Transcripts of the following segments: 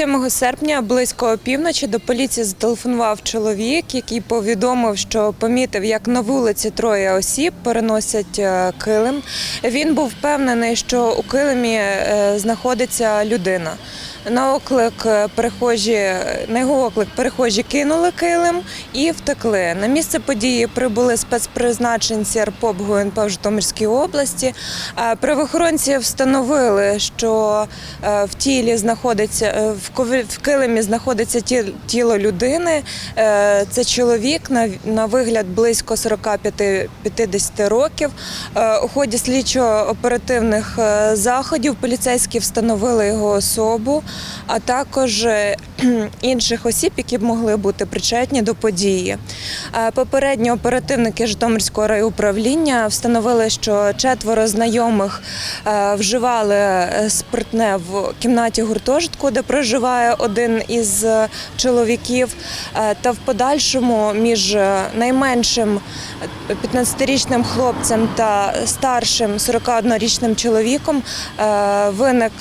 7 серпня близько опівночі до поліції зателефонував чоловік, який повідомив, що помітив, як на вулиці троє осіб переносять е, килим. Він був впевнений, що у килимі е, знаходиться людина. На оклик е, перехожі на його оклик перехожі кинули килим і втекли. На місце події прибули спецпризначенці РПОП ГУНП в Житомирській області. Правоохоронці встановили, що е, в тілі знаходиться е, в килимі знаходиться ті- тіло людини. Це чоловік на, вигляд близько 45-50 років. У ході слідчо-оперативних заходів поліцейські встановили його особу, а також е, інших осіб, які б могли бути причетні до події. Е, Попередньо оперативники Житомирського райуправління встановили, що четверо знайомих е, вживали спиртне в кімнаті гуртожитку, де проживає один із чоловіків. Та в подальшому між найменшим 15-річним хлопцем та старшим 41-річним чоловіком виник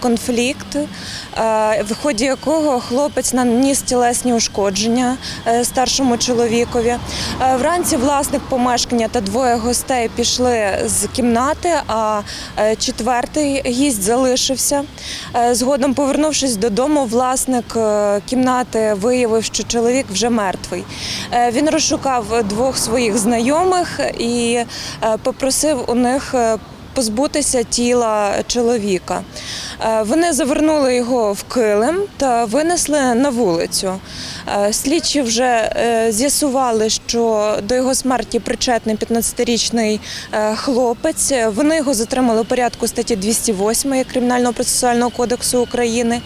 конфлікт, в ході якого хлопець наніс тілесні ушкодження е, старшому чоловікові. Е, Вранці власник помешкання та двоє гостей пішли з кімнати, а е, четвертий гість залишився. Е, Згодом, повернувшись додому, власник е, кімнати виявив, що чоловік вже мертвий. Е, Він розшукав двох своїх знайомих і е, попросив у них. е, Позбутися тіла чоловіка. Е, Вони завернули його в килим та винесли на вулицю. Е, Слідчі вже е, з'ясували, що до його смерті причетний 15-річний е, хлопець. Вони його затримали у порядку статті 208 Кримінального процесуального кодексу України.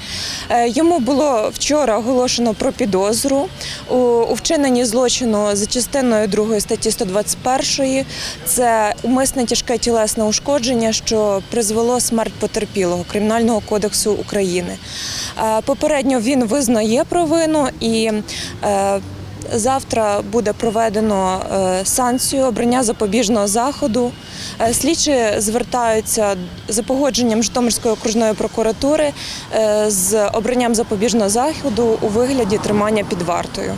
Йому було вчора оголошено про підозру у вчиненні злочину за частиною 2 статті 121. Це умисне тяжке тілесне ушкодження, що призвело смерть потерпілого Кримінального кодексу України. Е, Попередньо він визнає провину і е, Завтра буде проведено е, санкцію обрання запобіжного заходу. Слідчі звертаються за погодженням Житомирської окружної прокуратури з обранням запобіжного заходу у вигляді тримання під вартою.